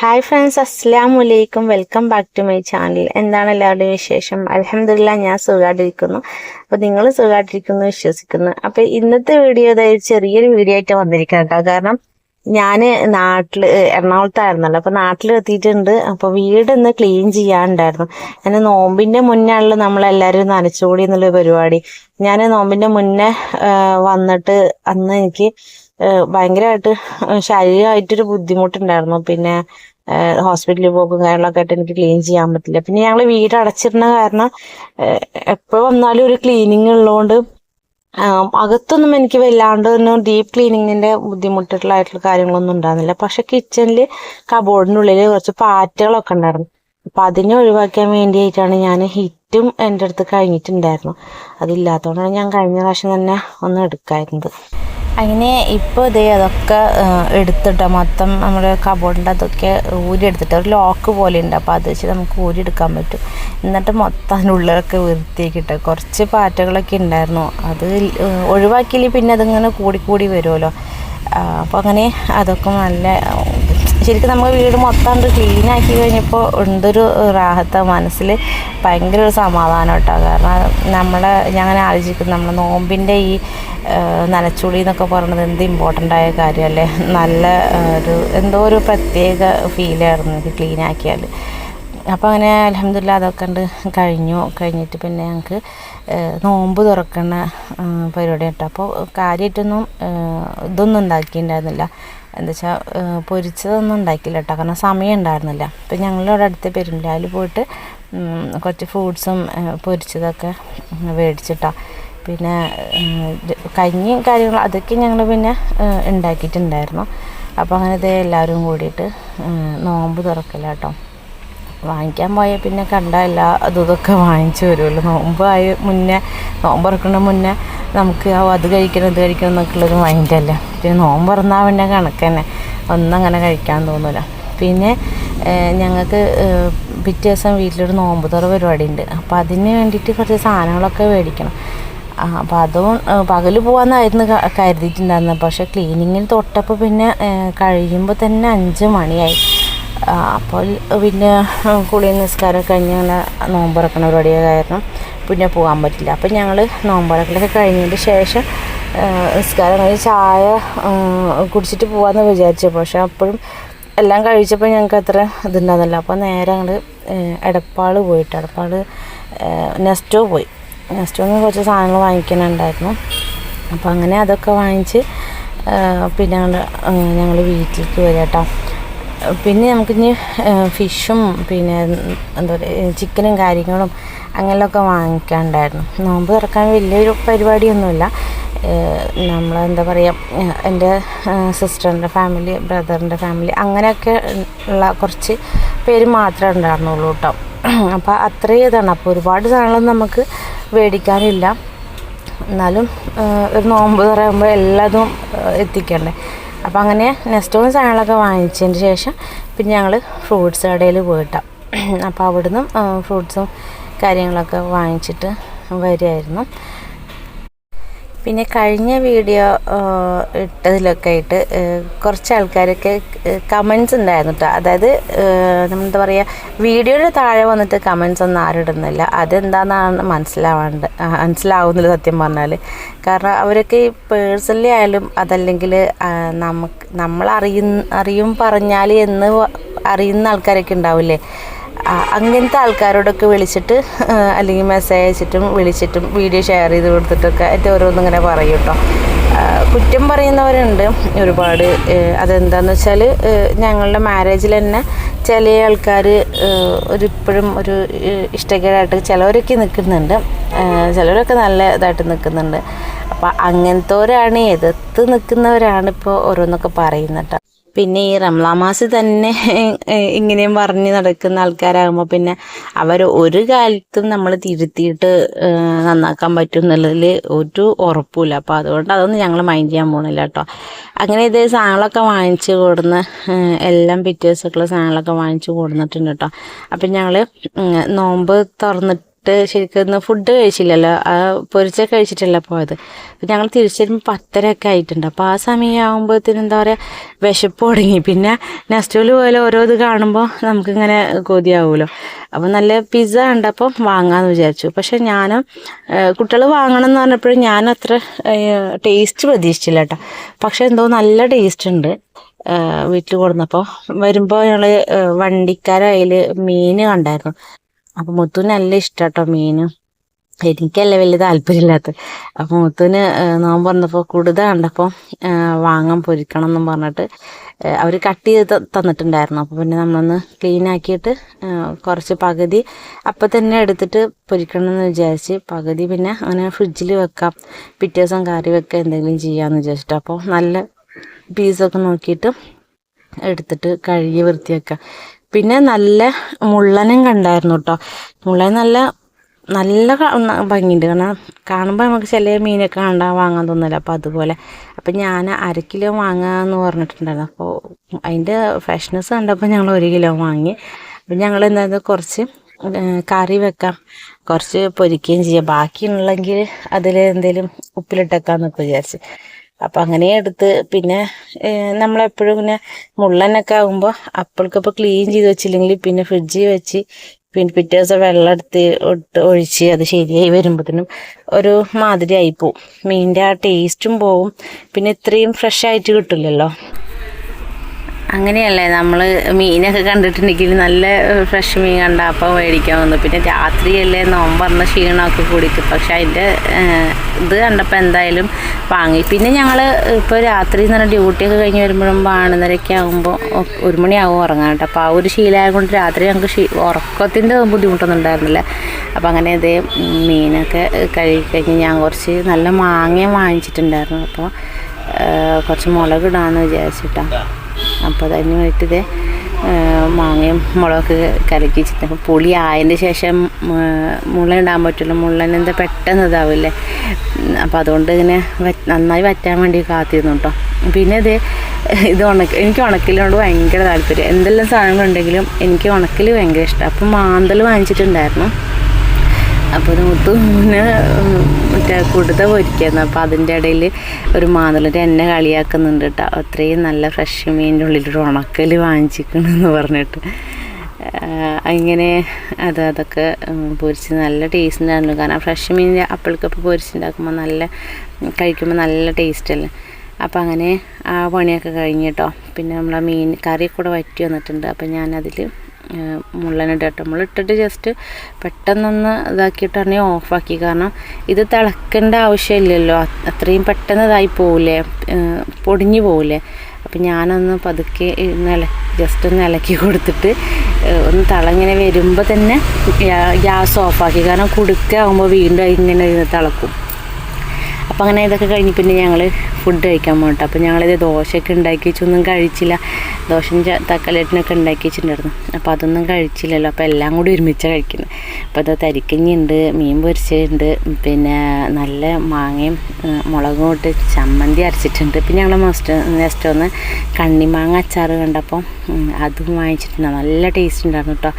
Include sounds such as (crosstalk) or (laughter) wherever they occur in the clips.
Hi friends അസ്സാം വലൈക്കും welcome back to my channel എന്താണ് എല്ലാവരുടെയും വിശേഷം? അലഹമില്ല ഞാൻ സുഖമായിട്ടിരിക്കുന്നു അപ്പോൾ നിങ്ങൾ സുഖമായിട്ടിരിക്കുന്നു വിശ്വസിക്കുന്നു. അപ്പോൾ ഇന്നത്തെ വീഡിയോ അതായത് ചെറിയൊരു വീഡിയോ ആയിട്ട് വന്നിരിക്കാം കേട്ടോ. കാരണം ഞാൻ നാട്ടിൽ എറണാകുളത്തായിരുന്നല്ലോ. അപ്പോൾ നാട്ടിൽ എത്തിയിട്ടുണ്ട് അപ്പോൾ വീടൊന്ന് ക്ലീൻ ചെയ്യാനുണ്ടായിരുന്നു. എന്റെ നോമ്പിന്റെ മുന്നാണല്ലോ നമ്മളെല്ലാവരും നനച്ചുകൂടി എന്നുള്ള പരിപാടി. ഞാൻ നോമ്പിന്റെ മുന്നേ വന്നിട്ട് അന്ന് എനിക്ക് ഭയങ്കരമായിട്ട് ശാരീരികമായിട്ടൊരു ബുദ്ധിമുട്ടുണ്ടായിരുന്നു. പിന്നെ ഹോസ്പിറ്റലിൽ പോകും കാര്യങ്ങളൊക്കെ ആയിട്ട് എനിക്ക് ക്ലീൻ ചെയ്യാൻ പറ്റില്ല. പിന്നെ ഞങ്ങൾ വീട് അടച്ചിരുന്ന കാരണം എപ്പോൾ വന്നാലും ഒരു ക്ലീനിങ് ഉള്ളതുകൊണ്ട് അകത്തൊന്നും എനിക്ക് വല്ലാണ്ട് ഒന്നും ഡീപ്പ് ക്ലീനിങ്ങിന്റെ ബുദ്ധിമുട്ടായിട്ടുള്ള കാര്യങ്ങളൊന്നും ഉണ്ടായിരുന്നില്ല. പക്ഷെ കിച്ചണിൽ കബോർഡിനുള്ളിൽ കുറച്ച് പാറ്റകളൊക്കെ ഉണ്ടായിരുന്നു. അപ്പൊ അതിനെ ഒഴിവാക്കാൻ വേണ്ടിയിട്ടാണ് ഞാൻ ഹിറ്റും എന്റെ അടുത്ത് കഴിഞ്ഞിട്ടുണ്ടായിരുന്നു. അതില്ലാത്തതുകൊണ്ടാണ് ഞാൻ കഴിഞ്ഞ പ്രാവശ്യം തന്നെ ഒന്ന് എടുക്കായിരുന്നത്. അങ്ങനെ ഇപ്പോൾ ഇതേ അതൊക്കെ എടുത്തിട്ട്. മൊത്തം നമ്മുടെ കബോർഡിന്റെ അതൊക്കെ ഊരി എടുത്തിട്ട് ഒരു ലോക്ക് പോലെ ഉണ്ട് അപ്പോൾ അത് വെച്ച് നമുക്ക് ഊരി എടുക്കാൻ പറ്റും. എന്നിട്ട് മൊത്തം അതിനുള്ളിലൊക്കെ വൃത്തിയാക്കിയിട്ട് കുറച്ച് പാറ്റകളൊക്കെ ഉണ്ടായിരുന്നു. അത് ഒഴിവാക്കിയില്ലെങ്കിൽ പിന്നെ അതിങ്ങനെ കൂടി കൂടി വരുമല്ലോ. അപ്പോൾ അങ്ങനെ അതൊക്കെ നല്ല ശരിക്കും നമ്മൾ വീട് മൊത്തം ക്ലീൻ ആക്കി കഴിഞ്ഞപ്പോൾ എന്തൊരു റാഹത്ത. മനസ്സിൽ ഭയങ്കര ഒരു സമാധാനം കേട്ടോ. കാരണം നമ്മളെ ഞാൻ അങ്ങനെ നമ്മുടെ നോമ്പിന്റെ ഈ നനച്ചുളി എന്നൊക്കെ പറയുന്നത് എന്ത് ഇമ്പോർട്ടന്റ് ആയ കാര്യമല്ലേ നല്ല ഒരു എന്തോ ഒരു പ്രത്യേക ഫീലായിരുന്നു എനിക്ക് ക്ലീൻ ആക്കിയാൽ അപ്പോൾ അങ്ങനെ അലഹമില്ല അതൊക്കെ ഉണ്ട് കഴിഞ്ഞു. കഴിഞ്ഞിട്ട് പിന്നെ ഞങ്ങൾക്ക് നോമ്പ് തുറക്കുന്ന പരിപാടി കേട്ടോ. അപ്പോൾ കാര്യമായിട്ടൊന്നും ഇതൊന്നും ഉണ്ടാക്കിയിട്ടുണ്ടായിരുന്നില്ല എന്താ വെച്ചാൽ പൊരിച്ചതൊന്നും ഉണ്ടാക്കില്ല കേട്ടോ കാരണം സമയം ഉണ്ടായിരുന്നില്ല. അപ്പോൾ ഞങ്ങളിവിടെ അടുത്ത പെരുമ്പാലിൽ പോയിട്ട് കുറച്ച് ഫ്രൂട്ട്സും പൊരിച്ചതൊക്കെ മേടിച്ചിട്ടാണ് പിന്നെ കഞ്ഞി കാര്യങ്ങൾ അതൊക്കെ ഞങ്ങൾ പിന്നെ ഉണ്ടാക്കിയിട്ടുണ്ടായിരുന്നു. അപ്പോൾ അങ്ങനെ എല്ലാവരും കൂടിയിട്ട് നോമ്പ് തുറക്കില്ല കേട്ടോ വാങ്ങിക്കാൻ പോയാൽ പിന്നെ കണ്ട എല്ലാ അതും ഇതൊക്കെ വാങ്ങിച്ചു വരുമല്ലോ നോമ്പ് ആയ മുന്നേ നോമ്പ് മുന്നേ നമുക്ക് ആ അത് കഴിക്കണം ഇത് കഴിക്കണം എന്നൊക്കെയുള്ളൊരു മൈൻഡല്ല പിന്നെ നോമ്പ് പിന്നെ കണക്ക് തന്നെ. ഒന്നും അങ്ങനെ കഴിക്കാൻ തോന്നില്ല പിന്നെ ഞങ്ങൾക്ക് പിറ്റേ ദിവസം വീട്ടിലൊരു നോമ്പ് തുറ പരിപാടി ഉണ്ട് അപ്പോൾ അതിന് വേണ്ടിയിട്ട് കുറച്ച് സാധനങ്ങളൊക്കെ മേടിക്കണം. അപ്പോൾ അതും പകൽ പോകാമെന്നായിരുന്നു കരുതിയിട്ടുണ്ടായിരുന്നത്. പക്ഷേ ക്ലീനിങ്ങിന് തൊട്ടപ്പോൾ പിന്നെ കഴിയുമ്പോൾ തന്നെ അഞ്ച് മണിയായി. അപ്പോൾ പിന്നെ കുളി നിസ്കാരം കഴിഞ്ഞ് അങ്ങനെ നോമ്പറക്കണ പരിപാടിയായ കാരണം പിന്നെ പോകാൻ പറ്റില്ല. അപ്പം ഞങ്ങൾ നോമ്പറക്കലൊക്കെ കഴിഞ്ഞതിന് ശേഷം നിസ്കാരം കഴിഞ്ഞ് ചായ കുടിച്ചിട്ട് പോകാമെന്ന് വിചാരിച്ചു. പക്ഷേ അപ്പോഴും എല്ലാം കഴിച്ചപ്പോൾ ഞങ്ങൾക്ക് അത്ര ഇതുണ്ടായിരുന്നില്ല. അപ്പോൾ നേരെ ഞങ്ങൾ എടപ്പാൾ പോയിട്ട് എടപ്പാൾ നെസ്റ്റോ പോയി. നെസ്റ്റോന്ന് കുറച്ച് സാധനങ്ങൾ വാങ്ങിക്കാനുണ്ടായിരുന്നു. അപ്പോൾ അങ്ങനെ അതൊക്കെ വാങ്ങിച്ച് പിന്നെ ഞങ്ങൾ വീട്ടിലേക്ക് വരാം കേട്ടോ പിന്നെ നമുക്കിനി ഫിഷും പിന്നെ എന്താ പറയുക ചിക്കനും കാര്യങ്ങളും അങ്ങനെയൊക്കെ വാങ്ങിക്കാണ്ടായിരുന്നു. നോമ്പ് തുറക്കാൻ വലിയൊരു പരിപാടിയൊന്നുമില്ല. നമ്മളെന്താ പറയുക എന്റെ സിസ്റ്ററിന്റെ ഫാമിലി ബ്രദറിന്റെ ഫാമിലി അങ്ങനെയൊക്കെ ഉള്ള കുറച്ച് പേര് മാത്രമേ ഉണ്ടായിരുന്നുള്ളൂ കേട്ടോ. അപ്പോൾ അത്രയും ഇതാണ്. അപ്പോൾ ഒരുപാട് സാധനങ്ങളൊന്നും നമുക്ക് മേടിക്കാനില്ല എന്നാലും ഒരു നോമ്പ് തുറയുമ്പോൾ എല്ലാതും എത്തിക്കണ്ടേ. അപ്പോൾ അങ്ങനെ നെസ്റ്റോൺ സാധനങ്ങളൊക്കെ വാങ്ങിച്ചതിന് ശേഷം പിന്നെ ഞങ്ങൾ ഫ്രൂട്ട്സ് കടയിൽ പോയിട്ടാണ് അപ്പോൾ അവിടുന്ന് ഫ്രൂട്ട്സും കാര്യങ്ങളൊക്കെ വാങ്ങിച്ചിട്ട് വരികയായിരുന്നു. പിന്നെ കഴിഞ്ഞ വീഡിയോ ഇട്ടതിലൊക്കെ ആയിട്ട് കുറച്ച് ആൾക്കാരൊക്കെ കമൻസ് ഉണ്ടായിരുന്നു കേട്ടോ അതായത് നമ്മളെന്താ പറയുക വീഡിയോയുടെ താഴെ വന്നിട്ട് കമൻസ് ഒന്നും ആരും ഇടുന്നില്ല. അതെന്താണെന്നാണ് മനസ്സിലാവാണ്ട് മനസ്സിലാവുന്നില്ല സത്യം പറഞ്ഞാൽ കാരണം അവരൊക്കെ ഈ പേഴ്സണലി ആയാലും അതല്ലെങ്കിൽ നമുക്ക് നമ്മൾ അറിയ അറിയും പറഞ്ഞാൽ എന്ന് അറിയുന്ന ആൾക്കാരൊക്കെ ഉണ്ടാവില്ലേ? അങ്ങനത്തെ ആൾക്കാരോടൊക്കെ വിളിച്ചിട്ട് അല്ലെങ്കിൽ മെസ്സേജ് അയച്ചിട്ടും വിളിച്ചിട്ടും വീഡിയോ ഷെയർ ചെയ്ത് കൊടുത്തിട്ടൊക്കെ ആയിട്ട് ഓരോന്നും ഇങ്ങനെ പറയും കേട്ടോ കുറ്റം പറയുന്നവരുണ്ട് ഒരുപാട്. അതെന്താന്ന് വെച്ചാൽ ഞങ്ങളുടെ മാരേജിൽ തന്നെ ചില ആൾക്കാർ ഒരു ഇപ്പോഴും ഒരു ഇഷ്ടക്കേടായിട്ട് ചിലവരൊക്കെ നിൽക്കുന്നുണ്ട്. ചിലവരൊക്കെ നല്ല ഇതായിട്ട് നിൽക്കുന്നുണ്ട്. അപ്പം അങ്ങനത്തെ ഒരാണ് എതിർത്ത് നിൽക്കുന്നവരാണ് ഇപ്പോൾ ഓരോന്നൊക്കെ പറയുന്നത്. പിന്നെ ഈ റംലാ മാസം തന്നെ (laughs) ഇങ്ങനെയും പറഞ്ഞ് നടക്കുന്ന ആൾക്കാരാകുമ്പോൾ പിന്നെ അവർ ഒരു കാലത്തും നമ്മൾ തിരുത്തിയിട്ട് നന്നാക്കാൻ പറ്റും എന്നുള്ളതിൽ ഒരു ഉറപ്പില്ല അപ്പോൾ അതുകൊണ്ട് അതൊന്നും ഞങ്ങൾ മൈൻഡ് ചെയ്യാൻ പോകണില്ല കേട്ടോ. അങ്ങനെ ഇതേ സാധനങ്ങളൊക്കെ വാങ്ങിച്ച് കൊടുന്ന് എല്ലാം പിറ്റേ ദിവസമൊക്കെയുള്ള സാധനങ്ങളൊക്കെ വാങ്ങിച്ച് കൊടുന്നിട്ടുണ്ട് കേട്ടോ. അപ്പം ഞങ്ങൾ നോമ്പ് തുറന്നിട്ട് വിട്ട് ശരിക്കും ഫുഡ് കഴിച്ചില്ലല്ലോ. ആ പൊരിച്ച കഴിച്ചിട്ടല്ല പോയത്. അപ്പം ഞങ്ങൾ തിരിച്ചു വരുമ്പോൾ പത്തരയൊക്കെ ആയിട്ടുണ്ട്. അപ്പോൾ ആ സമയമാകുമ്പോഴത്തേനും എന്താ പറയുക വിശപ്പ് തുടങ്ങി. പിന്നെ നെസ്റ്റോയിൽ പോലെ ഓരോ ഇത് കാണുമ്പോൾ നമുക്കിങ്ങനെ കൊതിയാവുമല്ലോ അപ്പോൾ നല്ല പിസ്സ കണ്ടപ്പോൾ വാങ്ങാമെന്ന് വിചാരിച്ചു. പക്ഷേ ഞാനും കുട്ടികൾ വാങ്ങണം എന്ന് പറഞ്ഞപ്പോഴും ഞാൻ അത്ര ടേസ്റ്റ് പ്രതീക്ഷിച്ചില്ല കേട്ടോ. പക്ഷെ എന്തോ നല്ല ടേസ്റ്റ് ഉണ്ട്. വീട്ടിൽ കൊടുന്നപ്പോൾ വരുമ്പോൾ ഞങ്ങൾ വണ്ടിക്കാരതിൽ മീൻ കണ്ടായിരുന്നു. അപ്പം മുത്തുവിന് നല്ല ഇഷ്ടം കേട്ടോ മീൻ എനിക്കല്ല വലിയ താല്പര്യമില്ലാത്തത്. അപ്പോൾ മുത്തുവിന് നോമ്പ് വന്നപ്പോൾ കൂടുതൽ കണ്ടപ്പോൾ വാങ്ങാൻ പൊരിക്കണം എന്നും പറഞ്ഞിട്ട് അവർ കട്ട് ചെയ്ത് തന്നിട്ടുണ്ടായിരുന്നു. അപ്പോൾ പിന്നെ നമ്മളൊന്ന് ക്ലീൻ ആക്കിയിട്ട് കുറച്ച് പകുതി അപ്പം തന്നെ എടുത്തിട്ട് പൊരിക്കണം എന്ന് വിചാരിച്ച് പകുതി പിന്നെ അങ്ങനെ ഫ്രിഡ്ജിൽ വെക്കാം. പിറ്റേ ദിവസം കറി വെക്കാം എന്തെങ്കിലും ചെയ്യാന്ന് വിചാരിച്ചിട്ട്. അപ്പോൾ നല്ല പീസൊക്കെ നോക്കിയിട്ട് എടുത്തിട്ട് കഴുകി വൃത്തിയാക്കുക പിന്നെ നല്ല മുള്ളനും കണ്ടായിരുന്നു കേട്ടോ മുള്ളൻ നല്ല നല്ല ഭംഗിയുണ്ട്. കാരണം കാണുമ്പോൾ നമുക്ക് ചില മീനൊക്കെ കണ്ടാൽ വാങ്ങാൻ തോന്നില്ല അപ്പോൾ അതുപോലെ. അപ്പം ഞാൻ അര കിലോ വാങ്ങാമെന്ന് പറഞ്ഞിട്ടുണ്ടായിരുന്നു. അപ്പോൾ അതിന്റെ ഫ്രഷ്നെസ് കണ്ടപ്പോൾ ഞങ്ങൾ ഒരു കിലോ വാങ്ങി. അപ്പം ഞങ്ങൾ എന്തായാലും കുറച്ച് കറി വെക്കാം. കുറച്ച് പൊരിക്കുകയും ചെയ്യാം. ബാക്കിയുള്ളെങ്കിൽ അതിൽ എന്തെങ്കിലും ഉപ്പിലിട്ടേക്കാന്നൊക്കെ വിചാരിച്ച്. അപ്പം അങ്ങനെ എടുത്ത്. പിന്നെ നമ്മളെപ്പോഴും പിന്നെ മുള്ളനൊക്കെ ആകുമ്പോൾ അപ്പോൾക്കപ്പോൾ ക്ലീൻ ചെയ്ത് വെച്ചില്ലെങ്കിൽ പിന്നെ ഫ്രിഡ്ജിൽ വെച്ച് പിന്നെ പിറ്റേ ദിവസം വെള്ളം എടുത്ത് ഇട്ട് ഒഴിച്ച് അത് ശരിയായി വരുമ്പോഴത്തേനും ഒരു മാതിരി ആയിപ്പോവും മീനിന്റെ ആ ടേസ്റ്റും പോവും. പിന്നെ ഇത്രയും ഫ്രഷ് ആയിട്ട് കിട്ടില്ലല്ലോ. അങ്ങനെയല്ലേ നമ്മൾ മീനൊക്കെ കണ്ടിട്ടുണ്ടെങ്കിൽ നല്ല ഫ്രഷ് മീൻ കണ്ട അപ്പം മേടിക്കാൻ വന്നു പിന്നെ രാത്രിയല്ലേ നോമ്പറന്ന ക്ഷീണമൊക്കെ കൂടിയിട്ട്. പക്ഷെ അതിന്റെ ഇത് കണ്ടപ്പോൾ എന്തായാലും വാങ്ങി. പിന്നെ ഞങ്ങൾ ഇപ്പോൾ രാത്രി എന്ന് പറഞ്ഞാൽ ഡ്യൂട്ടിയൊക്കെ കഴിഞ്ഞ് വരുമ്പോഴും പതിനൊന്നരയൊക്കെ ആകുമ്പോൾ ഒരു മണിയാകും ഉറങ്ങാൻ കേട്ടോ. അപ്പോൾ ആ ഒരു ശീലമായത് കൊണ്ട് രാത്രി ഞങ്ങൾക്ക് ക്ഷീ ഉറക്കത്തിന്റെ ബുദ്ധിമുട്ടൊന്നും ഉണ്ടായിരുന്നില്ല. അപ്പോൾ അങ്ങനെ ഇതേ മീനൊക്കെ കഴുകി കഴിഞ്ഞ് ഞാൻ കുറച്ച് നല്ല മാങ്ങയും വാങ്ങിച്ചിട്ടുണ്ടായിരുന്നു. അപ്പോൾ കുറച്ച് മുളക് ഇടാമെന്ന് വിചാരിച്ചിട്ടാണ്. അപ്പോൾ അതിന് വേണ്ടിയിട്ട് ഇത് മാങ്ങയും മുളകൊക്കെ കലക്കി ചിത്തപ്പോൾ പുളി ആയതിന് ശേഷം മുള ഇടാൻ പറ്റില്ല മുള്ളനെന്താ പെട്ടെന്ന് ഇതാവില്ലേ? അപ്പോൾ അതുകൊണ്ട് ഇങ്ങനെ നന്നായി വറ്റാൻ വേണ്ടി കാത്തിരുന്നു കേട്ടോ പിന്നെ ഇത് ഇത് ഉണക്ക എനിക്ക് ഉണക്കിലിനോട് ഭയങ്കര താല്പര്യം. എന്തെല്ലാം സാധനങ്ങളുണ്ടെങ്കിലും എനിക്ക് ഉണക്കിൽ ഭയങ്കര ഇഷ്ടം. അപ്പം മാന്തൽ വാങ്ങിച്ചിട്ടുണ്ടായിരുന്നു. അപ്പോൾ മുത്തുവിന് മറ്റേ കുടുത പൊരിക്കുന്നു അപ്പോൾ അതിന്റെ ഇടയിൽ ഒരു മാതളിന്റെ എന്നെ കളിയാക്കുന്നുണ്ട് കേട്ടോ. അത്രയും നല്ല ഫ്രഷ് മീനിന്റെ ഉള്ളിലൊരു ഉണക്കൽ വാങ്ങിച്ചിരിക്കണമെന്ന് പറഞ്ഞിട്ട്. അങ്ങനെ അത് അതൊക്കെ പൊരിച്ച് നല്ല ടേസ്റ്റ് ഉണ്ടായിരുന്നു. കാരണം ഫ്രഷ് മീനിന്റെ അപ്പിൾക്കപ്പ് പൊരിച്ചുണ്ടാക്കുമ്പോൾ നല്ല കഴിക്കുമ്പോൾ നല്ല ടേസ്റ്റ് അല്ലേ? അപ്പോൾ അങ്ങനെ ആ പണിയൊക്കെ കഴിഞ്ഞിട്ടോ പിന്നെ നമ്മളെ മീൻ കറി കൂടെ വറ്റി വന്നിട്ടുണ്ട്. അപ്പോൾ ഞാനതിൽ മുള്ളനിട്ട് മുള്ളിട്ടിട്ട് ജസ്റ്റ് പെട്ടെന്നൊന്ന് ഇതാക്കിയിട്ടാണെങ്കിൽ ഓഫാക്കി കാരണം ഇത് തിളക്കേണ്ട ആവശ്യമില്ലല്ലോ. അത്രയും പെട്ടെന്ന് ഇതായി പോവില്ലേ പൊടിഞ്ഞു പോവില്ലേ അപ്പം ഞാനൊന്ന് പതുക്കെ നില ജസ്റ്റ് ഒന്ന് ഇളക്കി കൊടുത്തിട്ട് ഒന്ന് തിളങ്ങനെ വരുമ്പോൾ തന്നെ ഗ്യാസ് ഓഫാക്കി കാരണം കുടുക്കാകുമ്പോൾ വീണ്ടും ഇങ്ങനെ തിളക്കും. അപ്പം അങ്ങനെ ഇതൊക്കെ കഴിഞ്ഞ് പിന്നെ ഞങ്ങൾ ഫുഡ് കഴിക്കാൻ പോകട്ടെ. അപ്പോൾ ഞങ്ങളിത് ദോശയൊക്കെ ഉണ്ടാക്കി വെച്ചൊന്നും കഴിച്ചില്ല. ദോശയും തക്കാളിട്ടിനൊക്കെ ഉണ്ടാക്കി വെച്ചിട്ടുണ്ടായിരുന്നു. അപ്പോൾ അതൊന്നും കഴിച്ചില്ലല്ലോ. അപ്പോൾ എല്ലാം കൂടി ഒരുമിച്ചാണ് കഴിക്കുന്നത് അപ്പോൾ അത് തരിക്കഞ്ഞുണ്ട് മീൻ പൊരിച്ചുണ്ട് പിന്നെ നല്ല മാങ്ങയും മുളകും ഇട്ട് ചമ്മന്തി അരച്ചിട്ടുണ്ട്. പിന്നെ ഞങ്ങൾ മസ്റ്റ് നെക്സ്റ്റ് ഒന്ന് കണ്ണിമാങ്ങ അച്ചാർ കണ്ടപ്പോൾ അതും വാങ്ങിച്ചിട്ടുണ്ട്. നല്ല ടേസ്റ്റ് ഉണ്ടായിരുന്നു കേട്ടോ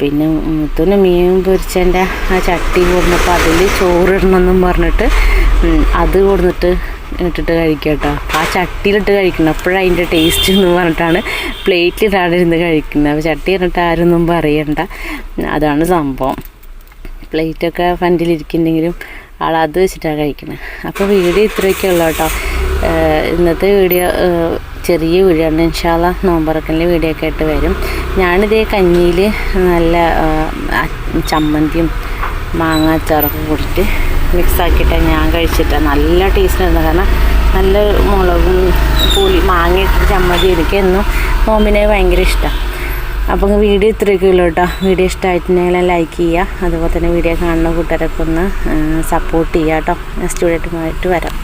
പിന്നെ മുത്തുന് മീൻ പൊരിച്ചതിന്റെ ആ ചട്ടി കൊടുന്നപ്പോൾ അതിൽ ചോറിടണമെന്നും പറഞ്ഞിട്ട് അത് കൊടുത്തിട്ട് ഇട്ടിട്ട് കഴിക്കുക കേട്ടോ ആ ചട്ടിയിലിട്ട് കഴിക്കണം. അപ്പോഴാണ് അതിന്റെ ടേസ്റ്റ് എന്ന് പറഞ്ഞിട്ടാണ് പ്ലേറ്റിലിട്ടാണ് ഇരുന്ന് കഴിക്കുന്നത്. അപ്പോൾ ചട്ടി ഇട്ടിട്ട് ആരൊന്നും പറയണ്ട. അതാണ് സംഭവം. പ്ലേറ്റൊക്കെ ഫ്രണ്ടിലിരിക്കുന്നുണ്ടെങ്കിലും ആൾ അത് വെച്ചിട്ടാണ് കഴിക്കുന്നത് അപ്പോൾ വീഡിയോ ഇത്രയൊക്കെ ഉള്ളൂ കേട്ടോ ഇന്നത്തെ വീഡിയോ ചെറിയ വീഡിയോ ഉണ്ട് ഇൻഷാല്ല നോമ്പറക്കലിന്റെ വീഡിയോ ഒക്കെ ആയിട്ട് വരും. ഞാനിതേ കഞ്ഞിയിൽ നല്ല ചമ്മന്തിയും മാങ്ങ അച്ചാറൊക്കെ കൂടിയിട്ട് മിക്സ് ആക്കിയിട്ട് ഞാൻ കഴിച്ചിട്ടാണ് നല്ല ടേസ്റ്റ് ആയിരുന്നു. കാരണം നല്ല മുളകും പുളി മാങ്ങ ഇട്ടിട്ട് ചമ്മന്തി എനിക്ക് എന്നും നോമ്പിനെ ഭയങ്കര ഇഷ്ടമാണ് അപ്പോൾ വീഡിയോ ഇത്രയൊക്കെ ഉള്ളൂ കേട്ടോ. വീഡിയോ ഇഷ്ടമായിട്ടുണ്ടെങ്കിൽ ലൈക്ക് ചെയ്യുക. അതുപോലെ തന്നെ വീഡിയോ കാണുന്ന കൂട്ടുകാരൊക്കെ ഒന്ന് സപ്പോർട്ട് ചെയ്യുക കേട്ടോ. സ്റ്റുഡന്റുമായിട്ട് വരാം.